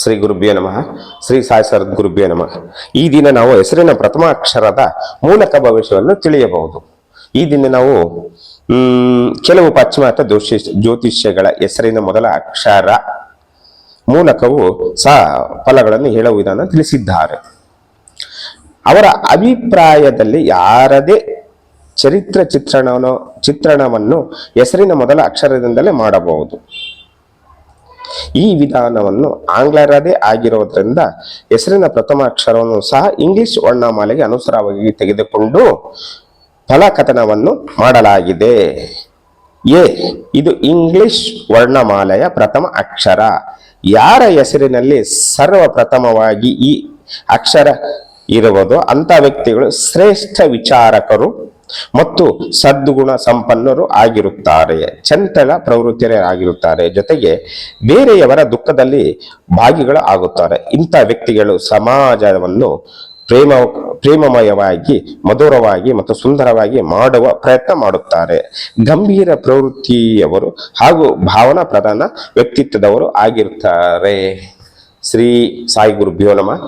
ಶ್ರೀ ಗುರುಭ್ಯೋ ನಮಃ. ಶ್ರೀ ಸಾಯಿ ಸರದ್ ಗುರುಭ್ಯೋ ನಮಃ. ಈ ದಿನ ನಾವು ಹೆಸರಿನ ಪ್ರಥಮ ಅಕ್ಷರದ ಮೂಲಕ ಭವಿಷ್ಯವನ್ನು ತಿಳಿಯಬಹುದು. ಈ ದಿನ ನಾವು ಕೆಲವು ಪಾಶ್ಚಿಮಾತ್ಯ ಜ್ಯೋತಿಷ್, ಜ್ಯೋತಿಷ್ಯಗಳ ಹೆಸರಿನ ಮೊದಲ ಅಕ್ಷರ ಮೂಲಕವು ಸಹ ಫಲಗಳನ್ನು ಹೇಳುವ ವಿಧಾನ ತಿಳಿಸಿದ್ದಾರೆ. ಅವರ ಅಭಿಪ್ರಾಯದಲ್ಲಿ ಯಾರದೇ ಚರಿತ್ರ ಚಿತ್ರಣವನ್ನು ಚಿತ್ರಣವನ್ನು ಹೆಸರಿನ ಮೊದಲ ಅಕ್ಷರದಿಂದಲೇ ಮಾಡಬಹುದು. ಈ ವಿಧಾನವನ್ನು ಆಂಗ್ಲರದೇ ಆಗಿರೋದ್ರಿಂದ ಹೆಸರಿನ ಪ್ರಥಮ ಅಕ್ಷರವನ್ನು ಸಹ ಇಂಗ್ಲಿಷ್ ವರ್ಣಮಾಲೆಗೆ ಅನುಸಾರವಾಗಿ ತೆಗೆದುಕೊಂಡು ಫಲಕಥನವನ್ನು ಮಾಡಲಾಗಿದೆ. ಎ, ಇದು ಇಂಗ್ಲಿಷ್ ವರ್ಣಮಾಲೆಯ ಪ್ರಥಮ ಅಕ್ಷರ. ಯಾರ ಹೆಸರಿನಲ್ಲಿ ಸರ್ವಪ್ರಥಮವಾಗಿ ಈ ಅಕ್ಷರ ಇರುವುದು ಅಂತ ವ್ಯಕ್ತಿಗಳು ಶ್ರೇಷ್ಠ ವಿಚಾರಕರು ಮತ್ತು ಸದ್ಗುಣ ಸಂಪನ್ನರು ಆಗಿರುತ್ತಾರೆ ಚಂಚಲ ಪ್ರವೃತ್ತಿಯರಾಗಿರುತ್ತಾರೆ. ಜೊತೆಗೆ ಬೇರೆಯವರ ದುಃಖದಲ್ಲಿ ಭಾಗಿಗಳು ಆಗುತ್ತಾರೆ. ಇಂಥ ವ್ಯಕ್ತಿಗಳು ಸಮಾಜವನ್ನು ಪ್ರೇಮ, ಪ್ರೇಮಮಯವಾಗಿ, ಮಧುರವಾಗಿ ಮತ್ತು ಸುಂದರವಾಗಿ ಮಾಡುವ ಪ್ರಯತ್ನ ಮಾಡುತ್ತಾರೆ. ಗಂಭೀರ ಪ್ರವೃತ್ತಿಯವರು ಹಾಗೂ ಭಾವನಾ ಪ್ರಧಾನ ವ್ಯಕ್ತಿತ್ವದವರು ಆಗಿರುತ್ತಾರೆ. ಶ್ರೀ ಸಾಯಿ ಗುರುಭ್ಯೋ ನಮಃ.